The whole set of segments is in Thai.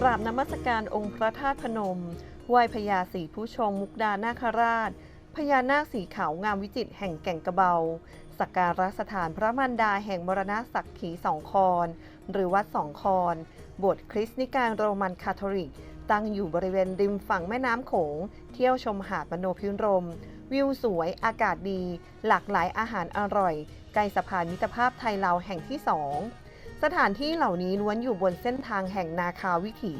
กราบนมัสการองค์พระธาตุพนมไหว้พญาศรีผู้ชงมุกดานาคราช พญานาคสีขาวงามวิจิตรแห่งแก่งกระเบา สักการะสถานพระมันดาแห่งมรณะศักขีสองคอนหรือวัดสองคอนโบสถ์คริสต์นิกายโรมันคาทอลิก ตั้งอยู่บริเวณริมฝั่งแม่น้ำโขง เที่ยวชมหาดมโนพิรม วิวสวยอากาศดี หลากหลายอาหารอร่อย ใกล้สะพานมิตรภาพไทยลาวแห่งที่สอง สถานที่เหล่านี้ล้วนอยู่บนเส้นทางแห่งนาคาวิถี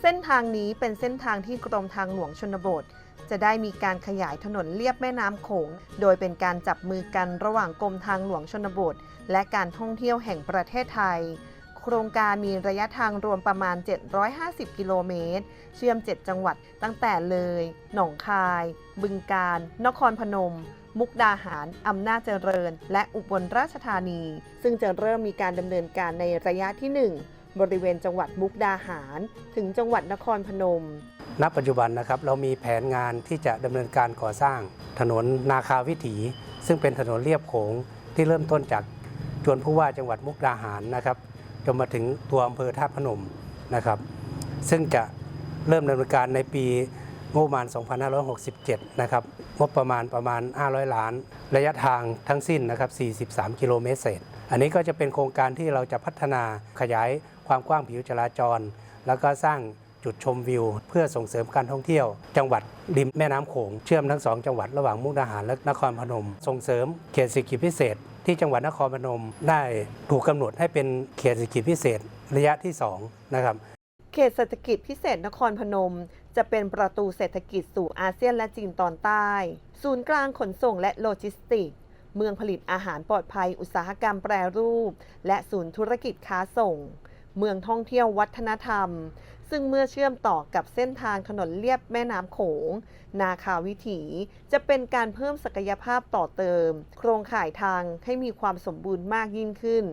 เส้นทางนี้เป็นเส้นทางที่กรมทางหลวงชนบท จะได้มีการขยายถนนเลียบแม่น้ำโขง โดยเป็นการจับมือกันระหว่างกรมทางหลวงชนบท และการท่องเที่ยวแห่งประเทศไทย โครงการมีระยะทางรวมประมาณ 750 กิโลเมตร เชื่อม 7 จังหวัดตั้งแต่เลย หนองคาย บึงกาฬ นครพนม มุกดาหาร อำนาจเจริญ และอุบลราชธานี ซึ่งจะเริ่มมีการดำเนินการในระยะที่ 1 บริเวณจังหวัดมุกดาหาร ถึงจังหวัดนครพนม ณ ปัจจุบันนะครับเรามีแผนงานที่จะดำเนินการก่อสร้าง ถนนนาคาวิถี ซึ่งเป็นถนนเลียบโขงที่เริ่มต้นจากจวนผู้ว่าจังหวัดมุกดาหารนะครับจนมาถึงตัวอำเภอท่าพนมนะครับ ซึ่งจะเริ่มดำเนินการในปี งบประมาณ 2567 นะครับ งบประมาณประมาณ 500 ล้าน ระยะทางทั้งสิ้นนะครับ 43 กิโลเมตรเศษ อันนี้ก็จะเป็นโครงการที่เราจะพัฒนาขยายความกว้างผิวจราจร แล้วก็สร้างจุดชมวิว เพื่อส่งเสริมการท่องเที่ยว จังหวัดริมแม่น้ำโขงเชื่อมทั้งสองจังหวัดระหว่างมุกดาหารและนครพนม ส่งเสริมเขตเศรษฐกิจพิเศษ ที่จังหวัดนครพนมได้ถูกกำหนดให้เป็นเขตเศรษฐกิจพิเศษระยะที่สองนะครับ เขตเศรษฐกิจพิเศษนครพนม จะเป็นประตูเศรษฐกิจสู่อาเซียนและจีนตอนใต้ ศูนย์กลางขนส่งและโลจิสติกส์เมืองผลิตอาหารปลอดภัย อุตสาหกรรมแปรรูป และศูนย์ธุรกิจค้าส่ง เมืองท่องเที่ยววัฒนธรรม ซึ่งเมื่อเชื่อมต่อกับเส้นทางถนนเลียบแม่น้ำโขง นาคาวิถี จะเป็นการเพิ่มศักยภาพต่อเติม โครงข่ายทางให้มีความสมบูรณ์มากยิ่งขึ้น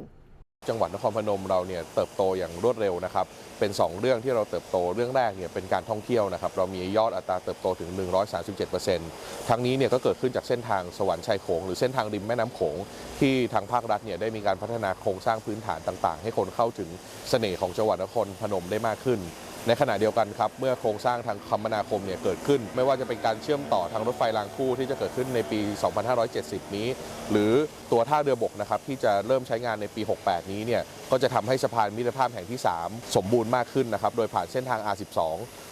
จังหวัดนครพนมเราเนี่ยเติบโตอย่างรวดเร็วนะครับ เป็น 2 เรื่องที่เราเติบโตเรื่องแรกเนี่ยเป็นการท่องเที่ยวนะครับ เรามียอดอัตราเติบโตถึง 137%ทั้งนี้เนี่ยก็เกิดขึ้นจากเส้นทางสวรรค์ชายโขงหรือเส้นทางริมแม่น้ำโขง ที่ทางภาครัฐเนี่ยได้มีการพัฒนาโครงสร้างพื้นฐานต่างๆ ให้คนเข้าถึงเสน่ห์ของจังหวัดนครพนมได้มากขึ้น ในขณะเดียวกันครับ เมื่อโครงสร้างทางคมนาคมเนี่ยเกิดขึ้น ไม่ว่าจะเป็นการเชื่อมต่อทางรถไฟรางคู่ที่จะเกิดขึ้นในปี 2570 นี้ หรือตัวท่าเรือบกนะครับที่จะเริ่มใช้งานในปี 68 นี้เนี่ยก็จะทำให้สะพานมิตรภาพแห่งที่ 3 สมบูรณ์มากขึ้นนะครับโดยผ่านเส้นทาง R12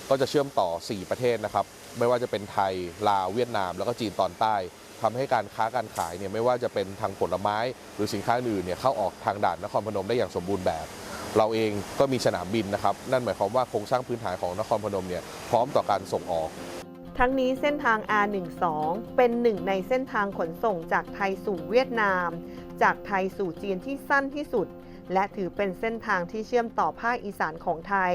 ก็จะเชื่อมต่อ 4 ประเทศนะครับไม่ว่าจะเป็นไทยลาวเวียดนาม แล้วก็จีนตอนใต้ทำให้การค้าการขายเนี่ยไม่ว่าจะเป็นทางผลไม้ หรือสินค้าอื่นเนี่ยเข้าออกทางด่านนครพนมได้อย่างสมบูรณ์แบบ เราเองก็มีสนามบินนะครับ นั่นหมายความว่าโครงสร้างพื้นฐานของนครพนมเนี่ยพร้อมต่อการส่งออก ทั้งนี้เส้นทาง R12 เป็นหนึ่งในเส้นทางขนส่งจากไทยสู่เวียดนาม จากไทยสู่จีนที่สั้นที่สุด และถือเป็นเส้นทางที่เชื่อมต่อภาคอีสานของไทย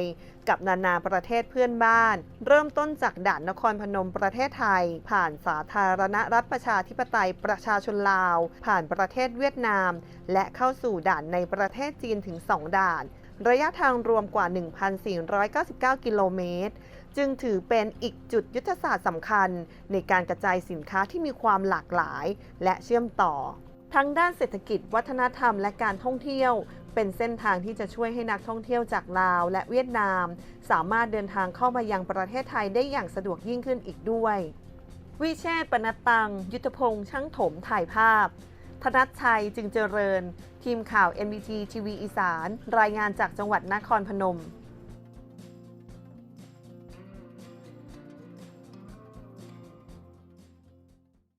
กับนานาประเทศเพื่อนบ้าน เริ่มต้นจากด่านนครพนมประเทศไทย ผ่านสาธารณรัฐประชาธิปไตยประชาชนลาว ผ่านประเทศเวียดนาม และเข้าสู่ด่านในประเทศจีนถึง 2 ด่าน ระยะทางรวมกว่า 1,499 กิโลเมตรจึงถือเป็นอีกจุดยุทธศาสตร์สำคัญ ในการกระจายสินค้าที่มีความหลากหลาย และเชื่อมต่อ ทั้งด้านเศรษฐกิจวัฒนธรรมและการท่องเที่ยว เป็นเส้นทางที่จะช่วยให้นักท่องเที่ยวจากลาว และเวียดนาม สามารถเดินทางเข้ามายังประเทศไทยได้อย่างสะดวกยิ่งขึ้นอีกด้วย วิเชษปนตัง ยุทธพงษ์ช่างถมถ่ายภาพ ธนัชชัยจึงเจริญ ทีมข่าว NBT ทีวีอีสาน รายงานจากจังหวัดนครพนม